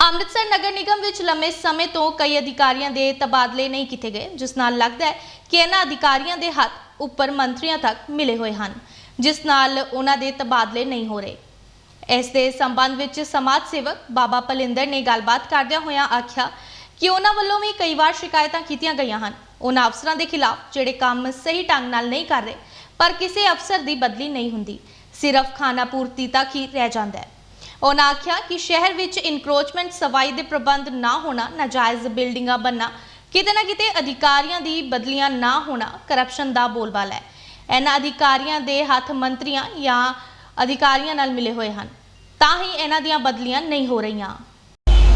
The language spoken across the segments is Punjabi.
ਅੰਮ੍ਰਿਤਸਰ ਨਗਰ ਨਿਗਮ ਵਿੱਚ ਲੰਮੇ ਸਮੇਂ ਤੋਂ ਕਈ ਅਧਿਕਾਰੀਆਂ ਦੇ ਤਬਾਦਲੇ ਨਹੀਂ ਕੀਤੇ ਗਏ, ਜਿਸ ਨਾਲ ਲੱਗਦਾ ਹੈ ਕਿ ਇਹਨਾਂ ਅਧਿਕਾਰੀਆਂ ਦੇ ਹੱਥ ਉੱਪਰ ਮੰਤਰੀਆਂ ਤੱਕ ਮਿਲੇ ਹੋਏ ਹਨ, ਜਿਸ ਨਾਲ ਉਹਨਾਂ ਦੇ ਤਬਾਦਲੇ ਨਹੀਂ ਹੋ ਰਹੇ। ਇਸ ਦੇ ਸੰਬੰਧ ਵਿੱਚ ਸਮਾਜ ਸੇਵਕ ਬਾਬਾ ਪਲਿੰਦਰ ਨੇ ਗੱਲਬਾਤ ਕਰਦਿਆਂ ਹੋਇਆਂ ਆਖਿਆ ਕਿ ਉਹਨਾਂ ਵੱਲੋਂ ਵੀ ਕਈ ਵਾਰ ਸ਼ਿਕਾਇਤਾਂ ਕੀਤੀਆਂ ਗਈਆਂ ਹਨ। ਉਹਨਾਂ ਅਫਸਰਾਂ ਦੇ ਖਿਲਾਫ ਜਿਹੜੇ ਕੰਮ ਸਹੀ ਢੰਗ ਨਾਲ ਨਹੀਂ ਕਰ ਰਹੇ, ਪਰ ਕਿਸੇ ਅਫਸਰ ਦੀ ਬਦਲੀ ਨਹੀਂ ਹੁੰਦੀ, ਸਿਰਫ ਖਾਣਾ ਪੂਰਤੀ ਤੱਕ ਹੀ ਰਹਿ ਜਾਂਦਾ ਹੈ। ਉਹਨਾਂ ਆਖਿਆ ਕਿ ਸ਼ਹਿਰ ਵਿੱਚ ਇਨਕਰੋਚਮੈਂਟ ਸਫ਼ਾਈ ਦੇ ਪ੍ਰਬੰਧ ਨਾ ਹੋਣਾ, ਨਾਜਾਇਜ਼ ਬਿਲਡਿੰਗਾਂ ਬਣਨਾ, ਕਿਤੇ ਨਾ ਕਿਤੇ ਅਧਿਕਾਰੀਆਂ ਦੀ ਬਦਲੀਆਂ ਨਾ ਹੋਣਾ ਕਰਪਸ਼ਨ ਦਾ ਬੋਲਬਾਲਾ ਹੈ। ਇਹਨਾਂ ਅਧਿਕਾਰੀਆਂ ਦੇ ਹੱਥ ਮੰਤਰੀਆਂ ਜਾਂ ਅਧਿਕਾਰੀਆਂ ਨਾਲ ਮਿਲੇ ਹੋਏ ਹਨ। ਤਾਂ ਹੀ ਇਹਨਾਂ ਦੀਆਂ ਬਦਲੀਆਂ ਨਹੀਂ ਹੋ ਰਹੀਆਂ।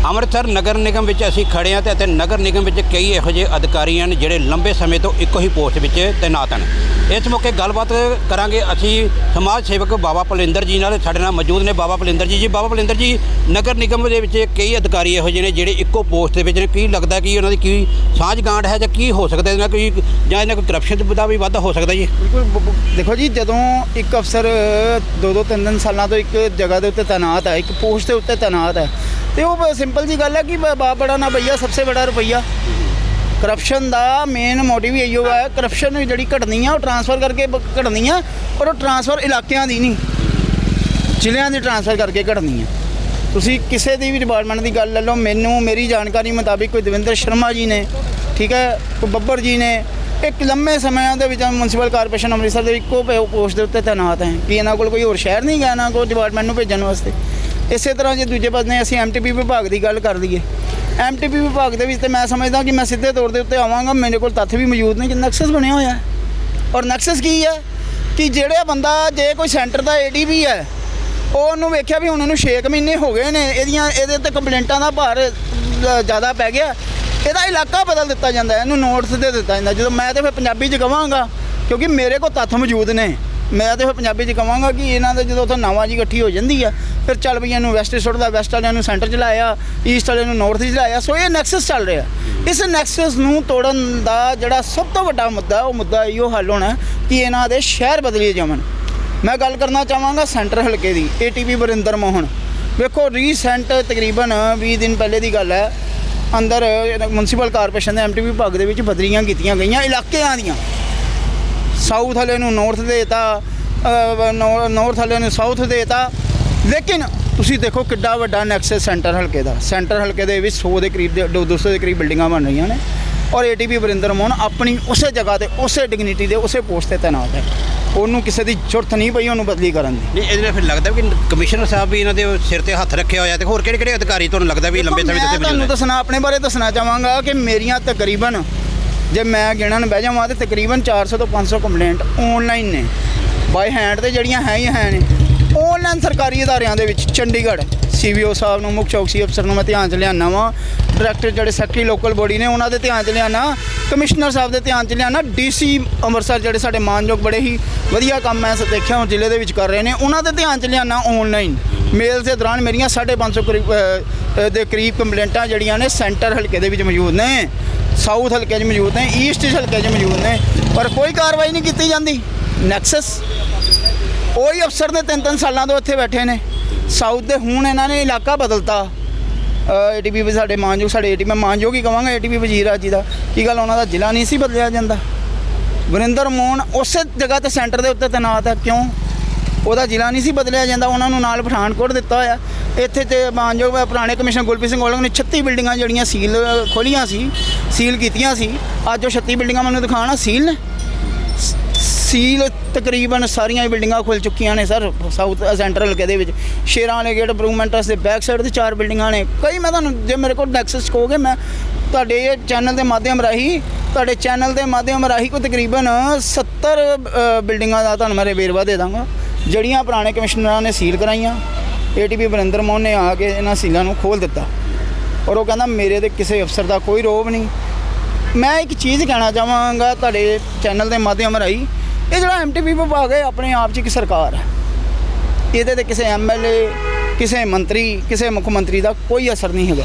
ਅੰਮ੍ਰਿਤਸਰ ਨਗਰ ਨਿਗਮ ਵਿੱਚ ਅਸੀਂ ਖੜੇ ਹਾਂ ਤੇ ਅਤੇ ਨਗਰ ਨਿਗਮ ਵਿੱਚ ਕਈ ਇਹੋ ਜਿਹੇ ਅਧਿਕਾਰੀ ਹਨ ਜਿਹੜੇ ਲੰਬੇ ਸਮੇਂ ਤੋਂ ਇੱਕੋ ਹੀ ਪੋਸਟ ਵਿੱਚ ਤੈਨਾਤ ਹਨ। ਇਸ ਮੌਕੇ ਗੱਲਬਾਤ ਕਰਾਂਗੇ। ਅਸੀਂ ਸਮਾਜ ਸੇਵਕ ਬਾਬਾ ਭਲਿੰਦਰ ਜੀ ਨਾਲ। ਸਾਡੇ ਨਾਲ ਮੌਜੂਦ ਨੇ ਬਾਬਾ ਭਲਿੰਦਰ ਜੀ। ਜੀ, ਬਾਬਾ ਭਲਿੰਦਰ ਜੀ, ਨਗਰ ਨਿਗਮ ਦੇ ਵਿੱਚ ਕਈ ਅਧਿਕਾਰੀ ਇਹੋ ਜਿਹੇ ਨੇ ਜਿਹੜੇ ਇੱਕੋ ਪੋਸਟ ਦੇ ਵਿੱਚ ਨੇ। ਕੀ ਲੱਗਦਾ ਕਿ ਉਹਨਾਂ ਦੀ ਕੀ ਸਾਂਝ ਗਾਂਠ ਹੈ ਜਾਂ ਕੀ ਹੋ ਸਕਦਾ ਇਹਨਾਂ ਕੋਈ ਜਾਂ ਇਹਨਾਂ ਕੋਈ ਕਰਪਸ਼ਨ ਦਾ ਵੀ ਵਾਧਾ ਹੋ ਸਕਦਾ ਜੀ? ਬਿਲਕੁਲ ਦੇਖੋ ਜੀ, ਜਦੋਂ ਇੱਕ ਅਫਸਰ ਦੋ ਦੋ ਤਿੰਨ ਤਿੰਨ ਸਾਲਾਂ ਤੋਂ ਇੱਕ ਜਗ੍ਹਾ ਦੇ ਉੱਤੇ ਤਾਇਨਾਤ ਹੈ, ਇੱਕ ਪੋਸਟ ਦੇ ਉੱਤੇ ਤਾਇਨਾਤ ਹੈ, ਤੇ ਉਹ ਸਿੰਪਲ ਜੀ ਗੱਲ ਹੈ ਕਿ ਬ- ਬਾਪ ਬੜਾ ਨਾ ਭਈਆ ਸਭ ਤੋਂ ਬੜਾ ਰੁਪਈਆ। ਕਰਪਸ਼ਨ ਦਾ ਮੇਨ ਮੋਟਿਵ ਹੀ ਇਹੋ ਹੈ। ਕਰਪਸ਼ਨ ਜਿਹੜੀ ਘਟਣੀ ਆ, ਉਹ ਟਰਾਂਸਫਰ ਕਰਕੇ ਬ- ਘਟਣੀ ਆ ਪਰ ਉਹ ਟਰਾਂਸਫਰ ਇਲਾਕਿਆਂ ਦੀ ਨਹੀਂ, ਜ਼ਿਲ੍ਹਿਆਂ ਦੀ ਟਰਾਂਸਫਰ ਕਰਕੇ ਘਟਣੀ ਆ। ਤੁਸੀਂ ਕਿਸੇ ਦੀ ਵੀ ਡਿਪਾਰਟਮੈਂਟ ਦੀ ਗੱਲ ਲੈ ਲਓ, ਮੈਨੂੰ, ਮੇਰੀ ਜਾਣਕਾਰੀ ਮੁਤਾਬਿਕ ਕੋਈ ਦਵਿੰਦਰ ਸ਼ਰਮਾ ਜੀ ਨੇ, ਠੀਕ ਹੈ, ਕੋਈ ਬੱਬਰ ਜੀ ਨੇ, ਇੱਕ ਲੰਮੇ ਸਮਿਆਂ ਦੇ ਵਿੱਚ ਮਿਊਨਿਸਪਲ ਕਾਰਪੋਰੇਸ਼ਨ ਅੰਮ੍ਰਿਤਸਰ ਦੇ ਇੱਕੋ ਪੋਸਟ ਦੇ ਉੱਤੇ ਤਾਇਨਾਤ ਹੈ ਕਿ ਇਹਨਾਂ ਕੋਲ ਕੋਈ ਹੋਰ ਸ਼ਹਿਰ ਨਹੀਂ ਗਿਆ ਨਾ ਕੋਈ ਡਿਪਾਰਟਮੈਂਟ ਨੂੰ ਭੇਜਣ ਵਾਸਤੇ। ਇਸੇ ਤਰ੍ਹਾਂ ਜੇ ਦੂਜੇ ਪਾਸੇ ਅਸੀਂ ਐਮਟੀਪੀ ਵਿਭਾਗ ਦੀ ਗੱਲ ਕਰ ਲਈਏ ਐਮਟੀਪੀ ਵਿਭਾਗ ਦੇ ਵਿੱਚ ਤੇ ਮੈਂ ਸਮਝਦਾ ਕਿ ਮੈਂ ਸਿੱਧੇ ਤੌਰ ਦੇ ਉੱਤੇ ਆਵਾਂਗਾ, ਮੇਰੇ ਕੋਲ ਤੱਥ ਵੀ ਮੌਜੂਦ ਨੇ ਕਿ ਨੈਕਸਸ ਬਣਿਆ ਹੋਇਆ ਹੈ। ਔਰ ਨੈਕਸਸ ਕੀ ਹੈ? ਕਿ ਜਿਹੜਾ ਬੰਦਾ ਜੇ ਕੋਈ ਸੈਂਟਰ ਦਾ ਏਡੀਬੀ ਹੈ, ਉਹ ਉਹਨੂੰ ਵੇਖਿਆ ਵੀ ਹੁਣ ਉਹਨੂੰ 6 ਮਹੀਨੇ ਹੋ ਗਏ ਨੇ, ਇਹਦੀਆਂ ਇਹਦੇ ਉੱਤੇ ਕੰਪਲੇਂਟਾਂ ਦਾ ਭਾਰ ਜ਼ਿਆਦਾ ਪੈ ਗਿਆ। ਇਹਦਾ ਇਲਾਕਾ ਬਦਲ ਦਿੱਤਾ ਜਾਂਦਾ ਇਹਨੂੰ ਨੋਟਸ ਦੇ ਦਿੱਤਾ ਜਾਂਦਾ ਜਦੋਂ ਮੈਂ ਤੇ ਫਿਰ ਪੰਜਾਬੀ 'ਚ ਕਵਾਂਗਾ, ਕਿਉਂਕਿ ਮੇਰੇ ਕੋਲ ਤੱਥ ਮੌਜੂਦ ਨੇ। ਮੈਂ ਤੇ ਫਿਰ ਪੰਜਾਬੀ 'ਚ ਕਵਾਂਗਾ ਕਿ ਇਹਨਾਂ ਦੇ ਜਦੋਂ ਉੱਥੇ ਨਾਵਾਂ ਜੀ ਇਕੱਠੀ ਹੋ ਜਾਂਦੀ ਆ, ਫਿਰ ਚੱਲ ਵੀ ਇਹਨੂੰ ਵੈਸਟ ਸੁੱਟਦਾ ਵੈਸਟ ਵਾਲਿਆਂ ਨੂੰ ਸੈਂਟਰ 'ਚ ਲਾਇਆ ਈਸਟ ਵਾਲਿਆਂ ਨੂੰ ਨਾਰਥ 'ਚ ਲਾਇਆ ਸੋ ਇਹ ਨੈਕਸਸ ਚੱਲ ਰਿਹਾ। ਇਸ ਨੈਕਸਸ ਨੂੰ ਤੋੜਨ ਦਾ ਜਿਹੜਾ ਸਭ ਤੋਂ ਵੱਡਾ ਮੁੱਦਾ, ਉਹ ਮੁੱਦਾ ਇਹੋ ਹੱਲ ਹੋਣਾ ਕਿ ਇਹਨਾਂ ਦੇ ਸ਼ਹਿਰ ਬਦਲੇ ਜਾਵਣ। ਮੈਂ ਗੱਲ ਕਰਨਾ ਚਾਹਾਂਗਾ ਸੈਂਟਰ ਹਲਕੇ ਦੀ ਏਟੀਪੀ ਵਰਿੰਦਰ ਮੋਹਨ। ਵੇਖੋ ਰੀਸੈਂਟ ਤਕਰੀਬਨ 20 ਦਿਨ ਪਹਿਲੇ ਦੀ ਗੱਲ ਹੈ, ਅੰਦਰ ਮਿਊਨਿਸਪਲ ਕਾਰਪੋਰੇਸ਼ਨ ਦੇ ਐਮਟੀਪੀ ਵਿਭਾਗ ਦੇ ਵਿੱਚ ਬਦਲੀਆਂ ਕੀਤੀਆਂ ਗਈਆਂ, ਇਲਾਕਿਆਂ ਦੀਆਂ। ਸਾਊਥ ਵਾਲੇ ਨੂੰ ਨਾਰਥ ਦੇਤਾ ਨਾਰਥ ਵਾਲੇ ਨੂੰ ਸਾਊਥ ਦੇਤਾ। ਲੇਕਿਨ ਤੁਸੀਂ ਦੇਖੋ ਕਿੱਡਾ ਵੱਡਾ ਨੈਕਸਸ ਸੈਂਟਰ ਹਲਕੇ ਦਾ। ਸੈਂਟਰ ਹਲਕੇ ਦੇ ਵਿੱਚ 100 ਦੇ ਕਰੀਬ ਦੇ 200 ਦੇ ਕਰੀਬ ਬਿਲਡਿੰਗਾਂ ਬਣ ਰਹੀਆਂ ਨੇ। ਔਰ ਏਟੀਪੀ ਵਰਿੰਦਰ ਮੋਹਨ ਆਪਣੀ ਉਸੇ ਜਗ੍ਹਾ ਤੇ ਉਸੇ ਡਿਗਨਿਟੀ ਦੇ ਉਸੇ ਪੋਸਟ ਤੇ ਤੈਨਾਤ ਹੈ। ਉਹਨੂੰ ਕਿਸੇ ਦੀ ਜ਼ਰੂਰਤ ਨਹੀਂ ਪਈ ਉਹਨੂੰ ਬਦਲੀ ਕਰਨ ਦੀ। ਨਹੀਂ ਇਹਦੇ ਨਾਲ ਫਿਰ ਲੱਗਦਾ ਕਿ ਕਮਿਸ਼ਨਰ ਸਾਹਿਬ ਵੀ ਇਹਨਾਂ ਦੇ ਸਿਰ ਤੇ ਹੱਥ ਰੱਖਿਆ ਹੋਇਆ ਤੇ ਹੋਰ ਕਿਹੜੇ ਕਿਹੜੇ ਅਧਿਕਾਰੀ ਤੁਹਾਨੂੰ ਲੱਗਦਾ ਵੀ ਲੰਬੇ ਸਮੇਂ ਤੋਂ ਤੁਹਾਨੂੰ ਦੱਸਣਾ ਆਪਣੇ ਬਾਰੇ ਦੱਸਣਾ ਚਾਹਾਂਗਾ ਕਿ ਮੇਰੀਆਂ ਤਕਰੀਬਨ ਜੇ ਮੈਂ ਗਿਣਨ ਬਹਿ ਜਾਵਾਂ ਤੇ ਤਕਰੀਬਨ 400 ਤੋਂ 500 ਕੰਪਲੇਂਟ ਆਨਲਾਈਨ ਨੇ। ਬਾਈ ਹੈਂਡ ਤੇ ਜਿਹੜੀਆਂ ਹੈ ਹੀ ਹੈ ਨੇ ਆਨਲਾਈਨ ਸਰਕਾਰੀ ਅਦਾਰਿਆਂ ਦੇ ਵਿੱਚ ਚੰਡੀਗੜ੍ਹ ਸੀਵੀਓ ਸਾਹਿਬ ਨੂੰ ਮੁੱਖ ਚੌਕਸੀ ਅਫਸਰ ਨੂੰ ਮੈਂ ਧਿਆਨ 'ਚ ਲਿਆਉਣਾ ਵਾਂ। ਡਾਇਰੈਕਟਰ ਜਿਹੜੇ ਸੈਕਟਰੀ ਲੋਕਲ ਬੋਡੀ ਨੇ ਉਹਨਾਂ ਦੇ ਧਿਆਨ 'ਚ ਲਿਆਉਣਾ ਕਮਿਸ਼ਨਰ ਸਾਹਿਬ ਦੇ ਧਿਆਨ 'ਚ ਲਿਆਉਣਾ ਡੀਸੀ ਅੰਮ੍ਰਿਤਸਰ ਜਿਹੜੇ ਸਾਡੇ ਮਾਨਯੋਗ ਬੜੇ ਹੀ ਵਧੀਆ ਕੰਮ ਮੈਂ ਦੇਖਿਆ ਹੁਣ ਜ਼ਿਲ੍ਹੇ ਦੇ ਵਿੱਚ ਕਰ ਰਹੇ ਨੇ ਉਹਨਾਂ ਦੇ ਧਿਆਨ 'ਚ ਲਿਆਉਣਾ ਆਨਲਾਈਨ ਮੇਲ ਦੇ ਦੌਰਾਨ ਮੇਰੀਆਂ 550 ਕਰੀਬ ਅ, ਅ, ਦੇ ਕਰੀਬ ਕੰਪਲੇਂਟਾਂ ਜਿਹੜੀਆਂ ਨੇ ਸੈਂਟਰ ਹਲਕੇ ਦੇ ਵਿੱਚ ਮੌਜੂਦ ਨੇ। ਸਾਊਥ ਹਲਕੇ 'ਚ ਮੌਜੂਦ ਨੇ, ਈਸਟ ਹਲਕੇ 'ਚ ਮੌਜੂਦ ਨੇ, ਪਰ ਕੋਈ ਕਾਰਵਾਈ ਨਹੀਂ ਕੀਤੀ ਜਾਂਦੀ। ਨੈਕਸਸ ਉਹੀ ਅਫਸਰ ਨੇ ਤਿੰਨ ਤਿੰਨ ਸਾਲਾਂ ਤੋਂ ਇੱਥੇ ਬੈਠੇ ਨੇ। ਸਾਊਥ ਦੇ ਹੁਣ ਇਹਨਾਂ ਨੇ ਇਲਾਕਾ ਬਦਲਤਾ। ਏਟੀਪੀ ਵੀ ਸਾਡੇ ਮਾਨਯੋਗ, ਸਾਡੇ ਏਟੀ ਮੈਂ ਮਾਨਯੋਗ ਹੀ ਕਵਾਂਗਾ ਏਟੀਪੀ ਵਜ਼ੀਰ ਆ ਜੀ ਦਾ, ਕੀ ਗੱਲ ਉਹਨਾਂ ਦਾ ਜ਼ਿਲ੍ਹਾ ਨਹੀਂ ਸੀ ਬਦਲਿਆ ਜਾਂਦਾ। ਵਰਿੰਦਰ ਮੋਹਨ ਉਸੇ ਜਗ੍ਹਾ ਤੇ ਸੈਂਟਰ ਦੇ ਉੱਤੇ ਤੈਨਾਤ ਹੈ, ਕਿਉਂ? ਉਹਦਾ ਜ਼ਿਲ੍ਹਾ ਨਹੀਂ ਸੀ ਬਦਲਿਆ ਜਾਂਦਾ, ਉਹਨਾਂ ਨੂੰ ਨਾਲ ਪਠਾਨਕੋਟ ਦਿੱਤਾ ਹੋਇਆ। ਇੱਥੇ ਤੇ ਮਾਨਯੋਗ ਪੁਰਾਣੇ ਕਮਿਸ਼ਨ ਗੁਲਪ੍ਰੀਤ ਸਿੰਘ ਔਲਖ ਨੇ 36 ਬਿਲਡਿੰਗਾਂ ਜਿਹੜੀਆਂ ਸੀਲ, ਖੋਲੀਆਂ ਸੀ, ਸੀਲ ਕੀਤੀਆਂ ਸੀ, ਅੱਜ ਉਹ 36 ਬਿਲਡਿੰਗਾਂ ਮੈਨੂੰ ਦਿਖਾਣਾ ਸੀਲ ਨੇ। ਸੀਲ ਤਕਰੀਬਨ ਸਾਰੀਆਂ ਬਿਲਡਿੰਗਾਂ ਖੁੱਲ ਚੁੱਕੀਆਂ ਨੇ, ਸਰ ਸਾਊਥ ਸੈਂਟਰਲ ਹਲਕੇ ਦੇ ਵਿੱਚ। ਸ਼ੇਰਾਂ ਵਾਲੇ ਗੇਟ ਇੰਪਰੂਵਮੈਂਟਸ ਦੇ ਬੈਕ ਸਾਈਡ ਤੇ ਚਾਰ ਬਿਲਡਿੰਗਾਂ ਨੇ। ਕਈ ਮੈਂ ਤੁਹਾਨੂੰ, ਜੇ ਮੇਰੇ ਕੋਲ ਨੈਕਸਸ ਕਹੋਗੇ, ਮੈਂ ਤੁਹਾਡੇ ਇਹ ਚੈਨਲ ਦੇ ਮਾਧਿਅਮ ਰਾਹੀਂ, ਤੁਹਾਡੇ ਚੈਨਲ ਦੇ ਮਾਧਿਅਮ ਰਾਹੀਂ ਕੋਈ ਤਕਰੀਬਨ 70 ਬਿਲਡਿੰਗਾਂ ਦਾ ਤੁਹਾਨੂੰ ਮੈਂ ਵੇਰਵਾ ਦੇ ਦਾਂਗਾ, ਜਿਹੜੀਆਂ ਪੁਰਾਣੇ ਕਮਿਸ਼ਨਰਾਂ ਨੇ ਸੀਲ ਕਰਾਈਆਂ। ਏਟੀਪੀ ਵਰਿੰਦਰ ਮੋਹਨ ਨੇ ਆ ਕੇ ਇਹਨਾਂ ਸੀਲਾਂ ਨੂੰ ਖੋਲ ਦਿੱਤਾ। ਔਰ ਉਹ ਕਹਿੰਦਾ ਮੇਰੇ ਤੇ ਕਿਸੇ ਅਫਸਰ ਦਾ ਕੋਈ ਰੋਬ ਨਹੀਂ। ਮੈਂ ਇੱਕ ਚੀਜ਼ ਕਹਿਣਾ ਚਾਹਾਂਗਾ ਤੁਹਾਡੇ ਚੈਨਲ ਦੇ ਮਾਧਿਅਮ ਰਾਹੀਂ। ਇਹ ਜਿਹੜਾ ਐਮਟੀਪੀ ਵਿਭਾਗ ਹੈ ਆਪਣੇ ਆਪ 'ਚ ਇੱਕ ਸਰਕਾਰ ਹੈ। ਇਹਦੇ ਤੇ ਕਿਸੇ ਐਮਐਲਏ ਕਿਸੇ ਮੰਤਰੀ ਕਿਸੇ ਮੁੱਖ ਮੰਤਰੀ ਦਾ ਕੋਈ ਅਸਰ ਨਹੀਂ ਹੈਗਾ।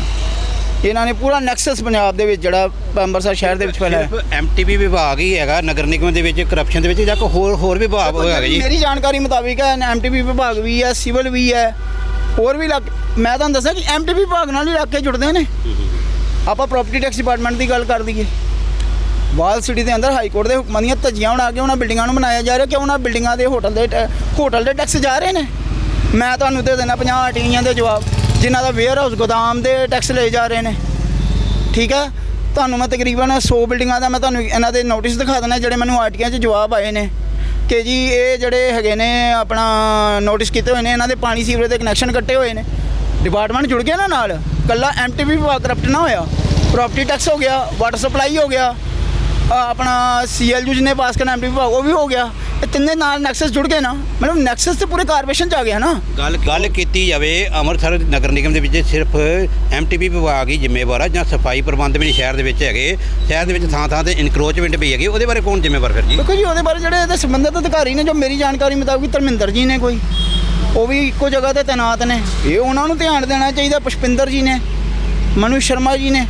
ਇਹਨਾਂ ਨੇ ਪੂਰਾ ਨੈਕਸਸ ਪੰਜਾਬ ਦੇ ਵਿੱਚ ਜਿਹੜਾ ਅੰਮ੍ਰਿਤਸਰ ਸ਼ਹਿਰ ਦੇ ਵਿੱਚ ਫੈਲਾਇਆ ਐਮਟੀਵੀ ਵਿਭਾਗ ਹੀ ਹੈਗਾ ਨਗਰ ਨਿਗਮ ਦੇ ਵਿੱਚ ਕਰਪਸ਼ਨ ਦੇ ਵਿੱਚ ਜਾਂ ਕੋਈ ਹੋਰ ਹੋਰ ਵਿਭਾਗ ਹੈਗਾ ਜੀ। ਮੇਰੀ ਜਾਣਕਾਰੀ ਮੁਤਾਬਿਕ ਹੈ ਐਮਟੀਪੀ ਵਿਭਾਗ ਵੀ ਹੈ ਸਿਵਲ ਵੀ ਹੈ। ਹੋਰ ਵੀ ਇਲਾਕੇ ਮੈਂ ਤੁਹਾਨੂੰ ਦੱਸਿਆ ਕਿ ਐਮਟੀਪੀ ਵਿਭਾਗ ਨਾਲ ਹੀ ਇਲਾਕੇ ਜੁੜਦੇ ਨੇ। ਆਪਾਂ ਪ੍ਰਾਪਰਟੀ ਟੈਕਸ ਡਿਪਾਰਟਮੈਂਟ ਦੀ ਗੱਲ ਕਰ ਦਈਏ ਵਾਲ ਸਿਟੀ ਦੇ ਅੰਦਰ ਹਾਈ ਕੋਰਟ ਦੇ ਹੁਕਮਾਂ ਦੀਆਂ ਧੱਜੀਆਂ ਬਣਾ ਕੇ ਉਹਨਾਂ ਬਿਲਡਿੰਗਾਂ ਨੂੰ ਬਣਾਇਆ ਜਾ ਰਿਹਾ ਕਿ ਉਹਨਾਂ ਬਿਲਡਿੰਗਾਂ ਦੇ ਹੋਟਲ ਦੇ ਟੈ- ਹੋਟਲ ਦੇ ਟੈਕਸ ਜਾ ਰਹੇ ਨੇ। ਮੈਂ ਤੁਹਾਨੂੰ ਦੇ ਦੇਣਾ 50 ਆਰਟੀਆਂ ਦੇ ਜਵਾਬ, ਜਿਨ੍ਹਾਂ ਦਾ ਵੇਅਰ ਹਾਊਸ ਗੋਦਾਮ ਦੇ ਟੈਕਸ ਲਏ ਜਾ ਰਹੇ ਨੇ। ਠੀਕ ਹੈ ਤੁਹਾਨੂੰ ਮੈਂ ਤਕਰੀਬਨ 100 ਬਿਲਡਿੰਗਾਂ ਦਾ ਮੈਂ ਤੁਹਾਨੂੰ ਇਹਨਾਂ ਦੇ ਨੋਟਿਸ ਦਿਖਾ ਦੇਣਾ ਜਿਹੜੇ ਮੈਨੂੰ ਆਰਟੀਆਂ 'ਚ ਜਵਾਬ ਆਏ ਨੇ। ਕਿ ਜੀ ਇਹ ਜਿਹੜੇ ਹੈਗੇ ਨੇ ਆਪਣਾ ਨੋਟਿਸ ਕੀਤੇ ਹੋਏ ਨੇ ਇਹਨਾਂ ਦੇ ਪਾਣੀ ਸੀਵਰੇਜ ਦੇ ਕਨੈਕਸ਼ਨ ਕੱਟੇ ਹੋਏ ਨੇ। ਡਿਪਾਰਟਮੈਂਟ ਜੁੜ ਗਿਆ ਨਾ ਨਾਲ? ਕੱਲਾ ਐਮਟੀਵੀ ਵਿਭਾਗ ਕਰਪਟ ਨਾ ਹੋਇਆ? ਪ੍ਰਾਪਰਟੀ ਟੈਕਸ ਹੋ ਗਿਆ ਵਾਟਰ ਸਪਲਾਈ ਹੋ ਗਿਆ ਅ, ਆਪਣਾ ਸੀਐਲਯੂ ਜਿਹਨੇ ਪਾਸ ਕਰਨਾ ਐਮਟੀਵੀ ਵਿਭਾਗ ਉਹ ਵੀ ਹੋ ਗਿਆ। ਇਹ ਤਿੰਨੇ ਨਾਲ ਨੈਕਸਸ ਜੁੜ ਗਏ ਨਾ ਮਤਲਬ ਨੈਕਸਸ ਤੇ ਪੂਰੇ ਕਾਰਪੋਰੇਸ਼ਨ 'ਚ ਆ ਗਿਆ ਨਾ ਗੱਲ ਗੱਲ ਕੀਤੀ ਜਾਵੇ ਅੰਮ੍ਰਿਤਸਰ ਨਗਰ ਨਿਗਮ ਦੇ ਵਿੱਚ ਸਿਰਫ ਐਮਟੀਪੀ ਵਿਭਾਗ ਹੀ ਜ਼ਿੰਮੇਵਾਰ ਆ ਜਾਂ ਸਫ਼ਾਈ ਪ੍ਰਬੰਧ ਵੀ ਸ਼ਹਿਰ ਦੇ ਵਿੱਚ ਹੈਗੇ। ਸ਼ਹਿਰ ਦੇ ਵਿੱਚ ਥਾਂ ਥਾਂ ਤੇ ਇਨਕਰੋਚਮੈਂਟ ਵੀ ਹੈਗੀ ਉਹਦੇ ਬਾਰੇ ਕੌਣ ਜ਼ਿੰਮੇਵਾਰ ਫਿਰ ਜੀ? ਦੇਖੋ ਜੀ ਉਹਦੇ ਬਾਰੇ ਜਿਹੜੇ ਇਹਦੇ ਸੰਬੰਧਿਤ ਅਧਿਕਾਰੀ ਨੇ ਜੋ ਮੇਰੀ ਜਾਣਕਾਰੀ ਮੁਤਾਬਕ ਧਰਮਿੰਦਰ ਜੀ ਨੇ ਕੋਈ ਉਹ ਵੀ ਇੱਕੋ ਜਗ੍ਹਾ ਤੇ ਤੈਨਾਤ ਨੇ। ਇਹ ਉਹਨਾਂ ਨੂੰ ਧਿਆਨ ਦੇਣਾ ਚਾਹੀਦਾ ਪੁਸ਼ਪਿੰਦਰ ਜੀ ਨੇ ਮਨੂ ਸ਼ਰਮਾ ਜੀ ਨੇ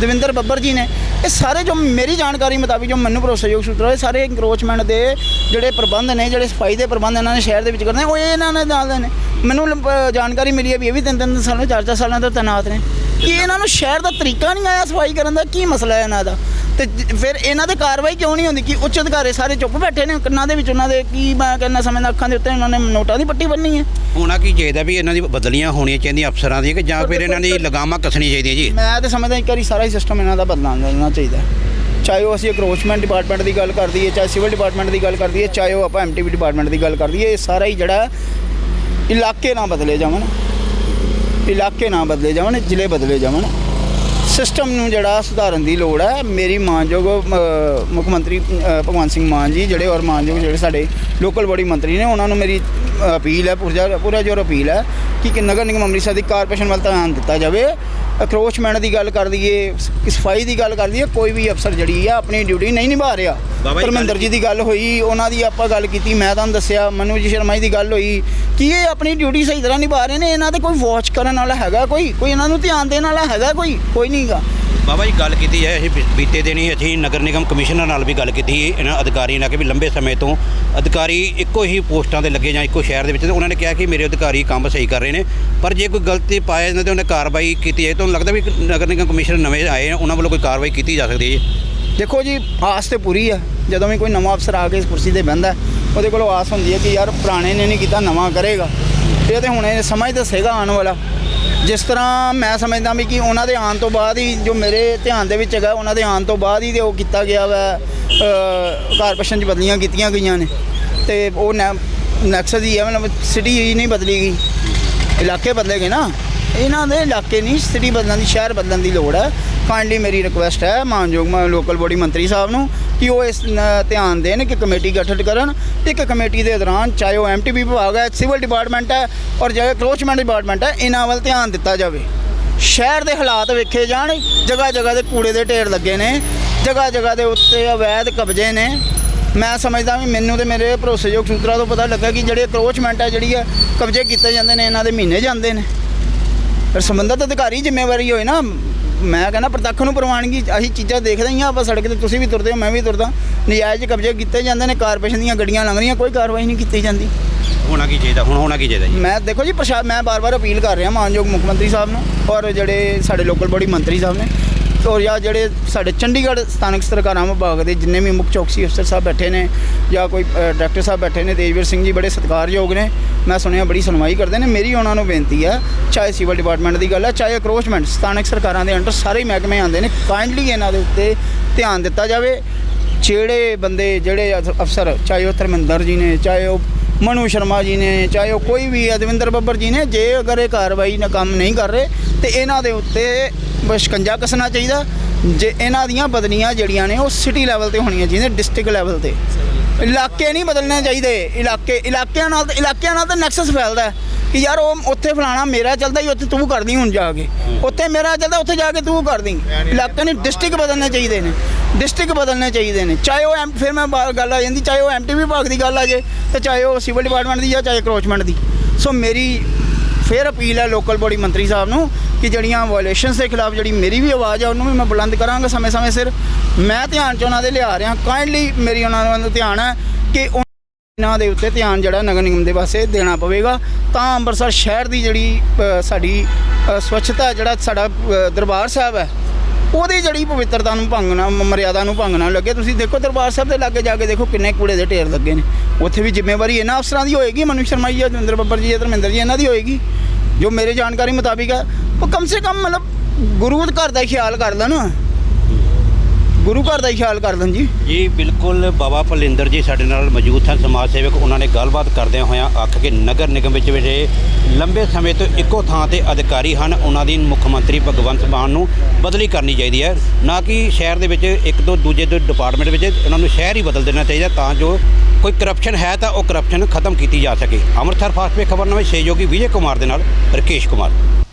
ਦਵਿੰਦਰ ਬੱਬਰ ਜੀ ਨੇ। ਇਹ ਸਾਰੇ ਜੋ ਮੇਰੀ ਜਾਣਕਾਰੀ ਮੁਤਾਬਿਕ ਜੋ ਮੈਨੂੰ ਭਰੋਸੇਯੋਗ ਸੂਤਰ ਹੈ ਸਾਰੇ ਇੰਕਰੋਚਮੈਂਟ ਦੇ ਜਿਹੜੇ ਪ੍ਰਬੰਧ ਨੇ, ਜਿਹੜੇ ਸਫ਼ਾਈ ਦੇ ਪ੍ਰਬੰਧ ਇਹਨਾਂ ਨੇ ਸ਼ਹਿਰ ਦੇ ਵਿੱਚ ਕਰਦੇ ਉਹ ਇਹਨਾਂ ਨੇ ਨਾਲ ਦੇ ਨੇ। ਮੈਨੂੰ ਲੰਬ- ਜਾਣਕਾਰੀ ਮਿਲੀ ਹੈ ਵੀ ਇਹ ਵੀ ਤਿੰਨ ਤਿੰਨ ਸਾਲਾਂ ਚਾਰ ਚਾਰ ਸਾਲਾਂ ਤੋਂ ਤੈਨਾਤ ਨੇ। ਕਿ ਇਹਨਾਂ ਨੂੰ ਸ਼ਹਿਰ ਦਾ ਤਰੀਕਾ ਨਹੀਂ ਆਇਆ ਸਫ਼ਾਈ ਕਰਨ ਦਾ? ਕੀ ਮਸਲਾ ਹੈ ਇਹਨਾਂ ਦਾ? ਤੇ ਫਿਰ ਇਹਨਾਂ ਤੇ ਕਾਰਵਾਈ ਕਿਉਂ ਨਹੀਂ ਹੁੰਦੀ? ਕਿ ਉੱਚ ਅਧਿਕਾਰੀ ਸਾਰੇ ਚੁੱਪ ਬੈਠੇ ਨੇ ਕੰਨਾਂ ਦੇ ਵਿੱਚ? ਉਹਨਾਂ ਦੇ ਕੀ ਮੈਂ ਕਹਿੰਦਾ ਸਮੇਂ ਅੱਖਾਂ ਦੇ ਉੱਤੇ ਉਹਨਾਂ ਨੇ ਨੋਟਾਂ ਦੀ ਪੱਟੀ ਬੰਨੀ ਹੈ। ਹੋਣਾ ਕੀ ਚਾਹੀਦਾ ਵੀ ਇਹਨਾਂ ਦੀ ਬਦਲੀਆਂ ਹੋਣੀਆਂ ਚਾਹੀਦੀਆਂ ਅਫਸਰਾਂ ਦੀ ਕਿ ਜਾਂ ਫਿਰ ਇਹਨਾਂ ਦੀ ਲਗਾਮਾਂ ਕੱਸਣੀ ਚਾਹੀਦੀਆਂ ਜੀ? ਮੈਂ ਤੇ ਸਮਝਦਾ ਇੱਕ ਵਾਰੀ ਸਾਰਾ ਹੀ ਸਿਸਟਮ ਇਹਨਾਂ ਦਾ ਬਦਲਾਉਣਾ ਚਾਹੀਦਾ। ਹੈ। ਚਾਹੇ ਉਹ ਅਸੀਂ ਅਕਰੋਚਮੈਂਟ ਡਿਪਾਰਟਮੈਂਟ ਦੀ ਗੱਲ ਕਰ ਦਈਏ ਚਾਹੇ ਸਿਵਲ ਡਿਪਾਰਟਮੈਂਟ ਦੀ ਗੱਲ ਕਰ ਦਈਏ ਚਾਹੇ ਉਹ ਆਪਾਂ ਐਮਟੀਵੀ ਡਿਪਾਰਟਮੈਂਟ ਦੀ ਗੱਲ ਕਰ ਦਈਏ ਇਹ ਸਾਰਾ ਹੀ ਜਿਹੜਾ ਇਲਾਕੇ ਨਾ ਬਦਲੇ ਜਾਵਣ। ਇਲਾਕੇ ਨਾ ਬਦਲੇ ਜਾਵਣ ਜ਼ਿਲ੍ਹੇ ਬਦਲੇ ਜਾਵਣ। ਸਿਸਟਮ ਨੂੰ ਜਿਹੜਾ ਸੁਧਾਰਨ ਦੀ ਲੋੜ ਹੈ। ਮੇਰੀ ਮਾਨਯੋਗ ਮੁੱਖ ਮੰਤਰੀ ਭਗਵੰਤ ਸਿੰਘ ਮਾਨ ਜੀ ਜਿਹੜੇ ਔਰ ਮਾਨਯੋਗ ਜਿਹੜੇ ਸਾਡੇ ਲੋਕਲ ਬੋਡੀ ਮੰਤਰੀ ਨੇ, ਉਹਨਾਂ ਨੂੰ ਮੇਰੀ ਅਪੀਲ ਹੈ ਪੂਰਾ ਪੂਰਾ ਜੋਰ ਅਪੀਲ ਹੈ ਕਿ ਨਗਰ ਨਿਗਮ ਅੰਮ੍ਰਿਤਸਰ ਦੀ ਕਾਰਪੋਰੇਸ਼ਨ ਵੱਲ ਧਿਆਨ ਦਿੱਤਾ ਜਾਵੇ। ਅਕਰੋਚਮੈਂਟ ਦੀ ਗੱਲ ਕਰ ਦਈਏ ਸ- ਸਫ਼ਾਈ ਦੀ ਗੱਲ ਕਰ ਦਈਏ ਕੋਈ ਵੀ ਅਫਸਰ ਜਿਹੜੀ ਆ ਆਪਣੀ ਡਿਊਟੀ ਨਹੀਂ ਨਿਭਾ ਰਿਹਾ। ਧਰਮਿੰਦਰ ਜੀ ਦੀ ਗੱਲ ਹੋਈ ਉਹਨਾਂ ਦੀ ਆਪਾਂ ਗੱਲ ਕੀਤੀ ਮੈਂ ਤੁਹਾਨੂੰ ਦੱਸਿਆ ਮਨੂ ਜੀ ਸ਼ਰਮਾ ਜੀ ਦੀ ਗੱਲ ਹੋਈ ਕਿ ਇਹ ਆਪਣੀ ਡਿਊਟੀ ਸਹੀ ਤਰ੍ਹਾਂ ਨਿਭਾ ਰਹੇ ਨੇ ਇਹਨਾਂ ਤੇ ਕੋਈ ਵਾਚ ਕਰਨ ਵਾਲਾ ਹੈਗਾ ਕੋਈ ਕੋਈ ਇਹਨਾਂ ਨੂੰ ਧਿਆਨ ਦੇਣ ਵਾਲਾ ਹੈਗਾ ਕੋਈ ਕੋਈ ਨਹੀਂਗਾ ਬਾਬਾ ਜੀ ਗੱਲ ਕੀਤੀ ਹੈ ਅਸੀਂ ਬੀਤੇ ਦਿਨ ਹੀ ਅਸੀਂ ਨਗਰ ਨਿਗਮ ਕਮਿਸ਼ਨਰ ਨਾਲ ਵੀ ਗੱਲ ਕੀਤੀ ਇਹਨਾਂ ਅਧਿਕਾਰੀਆਂ ਨਾਲ ਕਿ ਵੀ ਲੰਬੇ ਸਮੇਂ ਤੋਂ ਅਧਿਕਾਰੀ ਇੱਕੋ ਹੀ ਪੋਸਟਾਂ ਤੇ ਲੱਗੇ ਜਾਂ ਇੱਕੋ ਸ਼ਹਿਰ ਦੇ ਵਿੱਚ ਤੇ ਉਹਨਾਂ ਨੇ ਕਿਹਾ ਕਿ ਮੇਰੇ ਅਧਿਕਾਰੀ ਕੰਮ ਸਹੀ ਕਰ ਰਹੇ ਨੇ, ਪਰ ਜੇ ਕੋਈ ਗਲਤੀ ਪਾਇਆ ਜਾਂਦਾ ਤੇ ਉਹਨੇ ਕਾਰਵਾਈ ਕੀਤੀ ਜਾਏ ਤੁਹਾਨੂੰ ਲੱਗਦਾ ਵੀ ਨਗਰ ਨਿਗਮ ਕਮਿਸ਼ਨਰ ਨਵੇਂ ਆਏ ਉਹਨਾਂ ਵੱਲੋਂ ਕੋਈ ਕਾਰਵਾਈ ਕੀਤੀ ਜਾ ਸਕਦੀ ਹੈ ਜੀ? ਦੇਖੋ ਜੀ, ਆਸ ਤੇ ਪੂਰੀ ਆ, ਜਦੋਂ ਵੀ ਕੋਈ ਨਵਾਂ ਅਫਸਰ ਆ ਕੇ ਇਸ ਕੁਰਸੀ ਤੇ ਬਹਿੰਦਾ, ਉਹਦੇ ਕੋਲੋਂ ਆਸ ਹੁੰਦੀ ਹੈ ਕਿ ਯਾਰ ਪੁਰਾਣੇ ਨੇ ਨਹੀਂ ਕੀਤਾ, ਨਵਾਂ ਕਰੇਗਾ। ਇਹ ਤੇ ਹੁਣ ਇਹ ਸਮਝ ਦੱਸੇਗਾ ਆਉਣ ਵਾਲਾ। ਜਿਸ ਤਰ੍ਹਾਂ ਮੈਂ ਸਮਝਦਾ ਵੀ ਕਿ ਉਹਨਾਂ ਦੇ ਆਉਣ ਤੋਂ ਬਾਅਦ ਹੀ ਜੋ ਮੇਰੇ ਧਿਆਨ ਦੇ ਵਿੱਚ ਹੈਗਾ, ਉਹਨਾਂ ਦੇ ਆਉਣ ਤੋਂ ਬਾਅਦ ਹੀ ਤੇ ਉਹ ਕੀਤਾ ਗਿਆ ਵਾ ਕਾਰਪੋਰੇਸ਼ਨ 'ਚ ਬਦਲੀਆਂ ਕੀਤੀਆਂ ਗਈਆਂ ਨੇ। ਤੇ ਉਹ ਨੈਕਸਸ ਹੀ ਹੈ ਮਤਲਬ ਸਿਟੀ ਹੀ ਨਹੀਂ ਬਦਲੀ ਗਈ। ਇਲਾਕੇ ਬਦਲੇ ਗਏ ਨਾ। ਇਹਨਾਂ ਦੇ ਇਲਾਕੇ ਨਹੀਂ ਸਿਟੀ ਬਦਲਣ ਦੀ, ਸ਼ਹਿਰ ਬਦਲਣ ਦੀ ਲੋੜ ਹੈ। ਕਾਈਂਡਲੀ ਮੇਰੀ ਰਿਕੁਐਸਟ ਹੈ ਮਾਨਯੋਗ ਮਾ ਲੋਕਲ ਬੋਡੀ ਮੰਤਰੀ ਸਾਹਿਬ ਨੂੰ ਕਿ ਉਹ ਇਸ ਧਿਆਨ ਦੇਣ ਕਿ ਕਮੇਟੀ ਗਠਿਤ ਕਰਨ ਇੱਕ ਕਮੇਟੀ ਦੇ ਦੌਰਾਨ ਚਾਹੇ ਉਹ ਐਮਟੀਬੀ ਵਿਭਾਗ ਹੈ ਸਿਵਲ ਡਿਪਾਰਟਮੈਂਟ ਹੈ ਔਰ ਚਾਹੇ ਕਰੋਚਮੈਂਟ ਡਿਪਾਰਟਮੈਂਟ ਹੈ, ਇਹਨਾਂ ਵੱਲ ਧਿਆਨ ਦਿੱਤਾ ਜਾਵੇ। ਸ਼ਹਿਰ ਦੇ ਹਾਲਾਤ ਵੇਖੇ ਜਾਣ ਜਗ੍ਹਾ ਜਗ੍ਹਾ ਦੇ ਕੂੜੇ ਦੇ ਢੇਰ ਲੱਗੇ ਨੇ ਜਗ੍ਹਾ ਜਗ੍ਹਾ ਦੇ ਉੱਤੇ ਅਵੈਧ ਕਬਜ਼ੇ ਨੇ। ਮੈਂ ਸਮਝਦਾ ਵੀ ਮੈਨੂੰ ਤੇ ਮੇਰੇ ਭਰੋਸੇਯੋਗ ਸੂਤਰਾਂ ਤੋਂ ਪਤਾ ਲੱਗਾ ਕਿ ਜਿਹੜੇ ਅਕਰੋਚਮੈਂਟ ਹੈ, ਜਿਹੜੀ ਹੈ, ਕਬਜ਼ੇ ਕੀਤੇ ਜਾਂਦੇ ਨੇ, ਇਹਨਾਂ ਦੇ ਮਹੀਨੇ ਜਾਂਦੇ ਨੇ। ਫਿਰ ਸੰਬੰਧਿਤ ਅਧਿਕਾਰੀ ਜ਼ਿੰਮੇਵਾਰੀ ਹੋਏ ਨਾ ਮੈਂ ਕਹਿੰਦਾ ਪ੍ਰਤੱਖ ਨੂੰ ਪ੍ਰਵਾਨਗੀ ਅਸੀਂ ਚੀਜ਼ਾਂ ਦੇਖਦੇ ਹੀ ਆ ਆਪਾਂ ਸੜਕ ਤੇ ਤੁਸੀਂ ਵੀ ਤੁਰਦੇ ਹੋ ਮੈਂ ਵੀ ਤੁਰਦਾ। ਨਜਾਇਜ਼ ਕਬਜ਼ੇ ਕੀਤੇ ਜਾਂਦੇ ਨੇ ਕਾਰਪੋਰੇਸ਼ਨ ਦੀਆਂ ਗੱਡੀਆਂ ਲੰਘ ਰਹੀਆਂ ਕੋਈ ਕਾਰਵਾਈ ਨਹੀਂ ਕੀਤੀ ਜਾਂਦੀ। ਹੋਣਾ ਕੀ ਚਾਹੀਦਾ ਹੁਣ ਹੋਣਾ ਕੀ ਚਾਹੀਦਾ ਜੀ? ਮੈਂ ਦੇਖੋ ਜੀ ਪ੍ਰਸ਼ਾ ਮੈਂ ਬਾਰ-ਬਾਰ ਅਪੀਲ ਕਰ ਰਿਹਾ ਮਾਨਯੋਗ ਮੁੱਖ ਮੰਤਰੀ ਸਾਹਿਬ ਨੂੰ ਔਰ ਜਿਹੜੇ ਸਾਡੇ ਲੋਕਲ ਬੋਡੀ ਮੰਤਰੀ ਸਾਹਿਬ ਨੇ ਔਰ ਜਾਂ ਜਿਹੜੇ ਸਾਡੇ ਚੰਡੀਗੜ੍ਹ ਸਥਾਨਕ ਸਰਕਾਰਾਂ ਵਿਭਾਗ ਦੇ ਜਿੰਨੇ ਵੀ ਮੁੱਖ ਚੌਕਸੀ ਅਫਸਰ ਸਾਹਿਬ ਬੈਠੇ ਨੇ ਜਾਂ ਕੋਈ ਅ, ਡਾਇਰੈਕਟਰ ਸਾਹਿਬ ਬੈਠੇ ਨੇ ਤੇਜਵੀਰ ਸਿੰਘ ਜੀ ਬੜੇ ਸਤਿਕਾਰਯੋਗ ਨੇ ਮੈਂ ਸੁਣਿਆ ਬੜੀ ਸੁਣਵਾਈ ਕਰਦੇ ਨੇ ਮੇਰੀ ਉਹਨਾਂ ਨੂੰ ਬੇਨਤੀ ਹੈ ਚਾਹੇ ਸਿਵਲ ਡਿਪਾਰਟਮੈਂਟ ਦੀ ਗੱਲ ਹੈ ਚਾਹੇ ਅਕਰੋਚਮੈਂਟ ਸਥਾਨਕ ਸਰਕਾਰਾਂ ਦੇ ਅੰਡਰ ਸਾਰੇ ਮਹਿਕਮੇ ਆਉਂਦੇ ਨੇ ਕਾਈਂਡਲੀ ਇਹਨਾਂ ਦੇ ਉੱਤੇ ਧਿਆਨ ਦਿੱਤਾ ਜਾਵੇ ਜਿਹੜੇ ਬੰਦੇ ਜਿਹੜੇ ਅਫਸਰ ਚਾਹੇ ਉਹ ਧਰਮਿੰਦਰ ਜੀ ਨੇ ਚਾਹੇ ਉਹ ਮਨੂ ਸ਼ਰਮਾ ਜੀ ਨੇ ਚਾਹੇ ਉਹ ਕੋਈ ਵੀ ਅਦਵਿੰਦਰ ਬੱਬਰ ਜੀ ਨੇ ਜੇ ਅਗਰ ਇਹ ਕਾਰਵਾਈ ਨਾ ਕੰਮ ਨਹੀਂ ਕਰ ਰਹੇ ਤੇ ਇਹਨਾਂ ਦੇ ਉੱਤੇ ਸ਼ਿਕੰਜਾ ਕੱਸਣਾ ਚਾਹੀਦਾ ਜੇ ਇਹਨਾਂ ਦੀਆਂ ਬਦਲੀਆਂ ਜਿਹੜੀਆਂ ਨੇ ਉਹ ਸਿਟੀ ਲੈਵਲ ਤੇ ਹੋਣੀਆਂ ਚਾਹੀਦੀਆਂ ਡਿਸਟ੍ਰਿਕਟ ਲੈਵਲ ਤੇ। ਇਲਾਕੇ ਨਹੀਂ ਬਦਲਣੇ ਚਾਹੀਦੇ। ਇਲਾਕੇ ਇਲਾਕਿਆਂ ਨਾਲ ਤਾਂ ਇਲਾਕਿਆਂ ਨਾਲ ਤਾਂ ਨੈਕਸਸ ਫੈਲਦਾ ਹੈ ਕਿ ਯਾਰ ਉਹ ਉੱਥੇ ਫਲਾਣਾ ਮੇਰਾ ਚੱਲਦਾ ਹੀ ਉੱਥੇ ਤੂੰ ਕਰਦੀ ਹੁਣ ਜਾ ਕੇ। ਉੱਥੇ ਮੇਰਾ ਚੱਲਦਾ ਉੱਥੇ ਜਾ ਕੇ ਤੂੰ ਕਰਦੀ। ਇਲਾਕੇ ਨਹੀਂ ਡਿਸਟ੍ਰਿਕਟ ਬਦਲਣੇ ਚਾਹੀਦੇ ਨੇ। ਡਿਸਟ੍ਰਿਕਟ ਬਦਲਣੇ ਚਾਹੀਦੇ ਨੇ। ਚਾਹੇ ਉਹ ਐਮ ਫਿਰ ਮੈਂ ਗੱਲ ਆ ਜਾਂਦੀ ਚਾਹੇ ਉਹ ਐਮਟੀਵੀ ਵਿਭਾਗ ਦੀ ਗੱਲ ਆ ਜੇ ਤੇ ਚਾਹੇ ਉਹ ਸਿਵਲ ਡਿਪਾਰਟਮੈਂਟ ਦੀ ਜਾਂ ਚਾਹੇ ਕਰੋਚਮੈਂਟ ਦੀ। ਸੋ ਮੇਰੀ ਫਿਰ ਅਪੀਲ ਹੈ ਲੋਕਲ ਬੋਡੀ ਮੰਤਰੀ ਸਾਹਿਬ ਨੂੰ ਕਿ ਜਿਹੜੀਆਂ ਵਾਇਲੇਸ਼ਨਸ ਦੇ ਖਿਲਾਫ ਜਿਹੜੀ ਮੇਰੀ ਵੀ ਆਵਾਜ਼ ਆ ਉਹਨੂੰ ਵੀ ਮੈਂ ਬੁਲੰਦ ਕਰਾਂਗਾ ਸਮੇਂ-ਸਮੇਂ ਸਿਰ। ਮੈਂ ਧਿਆਨ ਚ ਉਹਨਾਂ ਦੇ ਲਿਆ ਰਿਹਾ। ਕਾਈਂਡਲੀ ਮੇਰੀ ਉਹਨਾਂ ਵੱਲ ਧਿਆਨ ਹੈ ਕਿ ਉਹ ਇਹਨਾਂ ਦੇ ਉੱਤੇ ਧਿਆਨ ਜਿਹੜਾ ਨਗਰ ਨਿਗਮ ਦੇ ਪਾਸੇ ਦੇਣਾ ਪਵੇਗਾ। ਤਾਂ ਅੰਮ੍ਰਿਤਸਰ ਸ਼ਹਿਰ ਦੀ ਜਿਹੜੀ ਅ, ਸਾਡੀ ਸਵੱਛਤਾ ਜਿਹੜਾ ਸਾਡਾ ਦਰਬਾਰ ਸਾਹਿਬ ਹੈ ਉਹਦੀ ਜਿਹੜੀ ਪਵਿੱਤਰਤਾ ਨੂੰ ਭੰਗ ਨਾ ਮਰਿਆਦਾ ਨੂੰ ਭੰਗ ਨਾ ਲੱਗੇ। ਤੁਸੀਂ ਦੇਖੋ ਦਰਬਾਰ ਸਾਹਿਬ ਦੇ ਲਾਗੇ ਜਾ ਕੇ ਦੇਖੋ ਕਿੰਨੇ ਕੂੜੇ ਦੇ ਢੇਰ ਲੱਗੇ ਨੇ। ਉੱਥੇ ਵੀ ਜ਼ਿੰਮੇਵਾਰੀ ਇਹਨਾਂ ਅਫਸਰਾਂ ਦੀ ਹੋਏਗੀ ਮਨੂ ਸ਼ਰਮਾ ਜੀ, ਜਤਿੰਦਰ ਬੱਬਰ ਜੀ, ਧਰਮਿੰਦਰ ਜੀ, ਇਹਨਾਂ ਦੀ ਹੋਏਗੀ। ਜੋ ਮੇਰੇ ਜਾਣਕਾਰੀ ਮੁਤਾਬਿਕ ਹੈ, ਉਹ ਕਮ ਸੇ ਕਮ ਮਤਲਬ ਗੁਰੂ ਘਰ ਦਾ ਹੀ ਖਿਆਲ ਕਰ ਲੈਣ। ਗੁਰੂ ਘਰ ਦਾ ਹੀ ਖਿਆਲ ਕਰ ਲੈਣ ਜੀ। ਜੀ, ਬਿਲਕੁਲ ਬਾਬਾ ਭਲਿੰਦਰ ਜੀ ਸਾਡੇ ਨਾਲ ਮੌਜੂਦ ਹਨ ਸਮਾਜ ਸੇਵਕ। ਉਹਨਾਂ ਨੇ ਗੱਲਬਾਤ ਕਰਦਿਆਂ ਹੋਇਆਂ ਆਖ ਕਿ ਨਗਰ ਨਿਗਮ ਵਿੱਚ ਜਿਹੜੇ ਲੰਬੇ ਸਮੇਂ ਤੋਂ ਇੱਕੋ ਥਾਂ ਤੇ ਅਧਿਕਾਰੀ ਹਨ। ਉਹਨਾਂ ਦੀ ਮੁੱਖ ਮੰਤਰੀ ਭਗਵੰਤ ਮਾਨ ਨੂੰ ਬਦਲੀ ਕਰਨੀ ਚਾਹੀਦੀ ਹੈ। ਨਾ ਕਿ ਸ਼ਹਿਰ ਦੇ ਵਿੱਚ ਇੱਕ ਤੋਂ ਦੂਜੇ ਦੇ ਡਿਪਾਰਟਮੈਂਟ ਵਿੱਚ ਉਹਨਾਂ ਨੂੰ ਸ਼ਹਿਰ ਹੀ ਬਦਲ ਦੇਣਾ ਚਾਹੀਦਾ ਤਾਂ ਜੋ ਕੋਈ ਕਰਪਸ਼ਨ ਹੈ ਤਾਂ ਉਹ ਕਰਪਸ਼ਨ ਖਤਮ ਕੀਤੀ ਜਾ ਸਕੇ। ਅੰਮ੍ਰਿਤਸਰ ਫਾਸਟ ਖਬਰ ਨਵੇਂ ਸਹਿਯੋਗੀ ਵਿਜੇ ਕੁਮਾਰ ਦੇ ਨਾਲ ਰਕੇਸ਼ ਕੁਮਾਰ।